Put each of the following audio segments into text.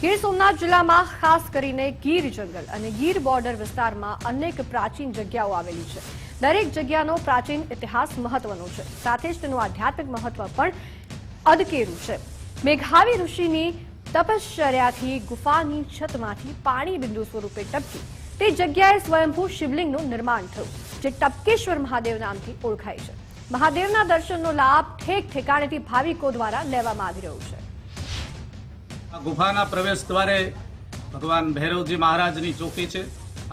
ગીર સોમનાથ જિલ્લામાં ખાસ કરીને ગીર જંગલ અને ગીર બોર્ડર વિસ્તારમાં અનેક પ્રાચીન જગ્યાઓ આવેલી છે. દરેક જગ્યાનો પ્રાચીન ઇતિહાસ મહત્વનો છે. સાથે જ તેનું આધ્યાત્મિક મહત્વ પણ અદકેરું છે. મેઘાવી ઋષિની તપશ્ચર્યાથી ગુફાની છતમાંથી પાણી બિંદુ સ્વરૂપે ટપકી તે જગ્યાએ સ્વયંભૂ શિવલિંગનું નિર્માણ થયું, જે ટપકેશ્વર મહાદેવ નામથી ઓળખાય છે. મહાદેવના દર્શનનો લાભ ઠેક ઠેકાણેથી ભાવિકો દ્વારા લેવામાં આવી રહ્યો છે. આ ગુફાના પ્રવેશ દ્વારે ભગવાન ભૈરવજી મહારાજની ચોકી છે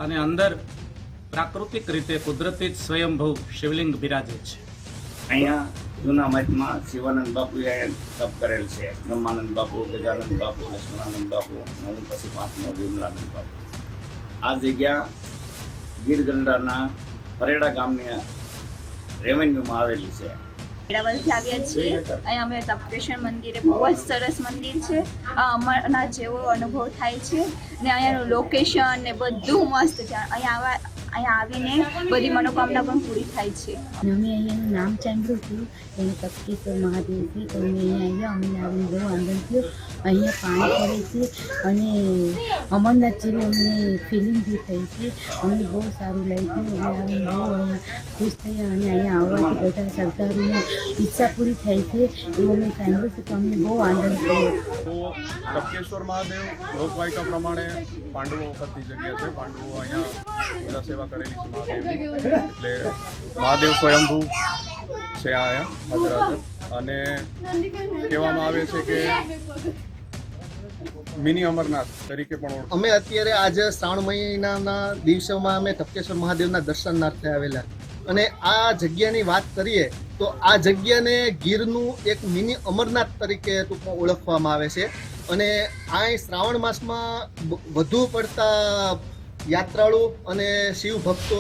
અને અંદર પ્રાકૃતિક રીતે કુદરતી જ સ્વયંભૂ શિવલિંગ બિરાજે છે. અહીંયા જૂના મઠમાં શિવાનંદ બાપુએ તપ કરેલ છે. બ્રહ્માનંદ બાપુ, ગજાનંદ બાપુ લક્ષ્મણાનંદ બાપુ, અને પછી પાંચમો વિમલાનંદ બાપુ. આ જગ્યા ગીર ગંડાના પરેડા ગામની રેવન્યુમાં આવેલી છે. વેરાવળથી આવ્યા છીએ. અહીંયા અમે તપકેશ્વર મંદિરે બહુ જ સરસ મંદિર છે. અમરનાથ જેવો અનુભવ થાય છે. ને અહીંયાનું લોકેશન ને બધું મસ્ત છે. અહીંયા આવા અહીંયા આવીને બધી મનોકામના પણ પૂરી થાય છે. અમે અહીંયાનું નામ સાંભળ્યું હતું. એને તપકેશ્વર મહાદેવથી તો અમે અહીંયા આવ્યા. અમને આવીને બહુ આનંદ થયો. અહીંયા પાણી પડે છે અને અમરનાથ જેવી અમને ફિલિંગ બી થઈ છે. અમને બહુ સારું લાગ્યું. અમે આવીને બહુ ખુશ થયા અને અહીંયા આવવાથી બધા સરકારીની ઈચ્છા પૂરી થાય છે. એવું અમે સાંભળ્યું છે તો અમને બહુ આનંદ થયો. તો મહાદેવ લોકવાયકા પ્રમાણે પાંડવો વખતની જગ્યા છે. પાંડવો અહીંયા પૂજા સેવા કરેલી છે મહાદેવની. એટલે મહાદેવ સ્વયંભૂ છે આ અહીંયા હાજર હાજર અને કહેવામાં આવે છે કે મિની અમરનાથ તરીકે પણ અમે અત્યારે આજે શ્રાવણ મહિનાના દિવસોમાં અમે તપકેશ્વર મહાદેવના દર્શનાર્થે આવેલા. અને આ જગ્યાની વાત કરીએ તો આ જગ્યાને ગીરનું એક મિની અમરનાથ તરીકે ટૂંકમાં ઓળખવામાં આવે છે. અને આ શ્રાવણ માસમાં વધુ પડતા યાત્રાળુ અને શિવ ભક્તો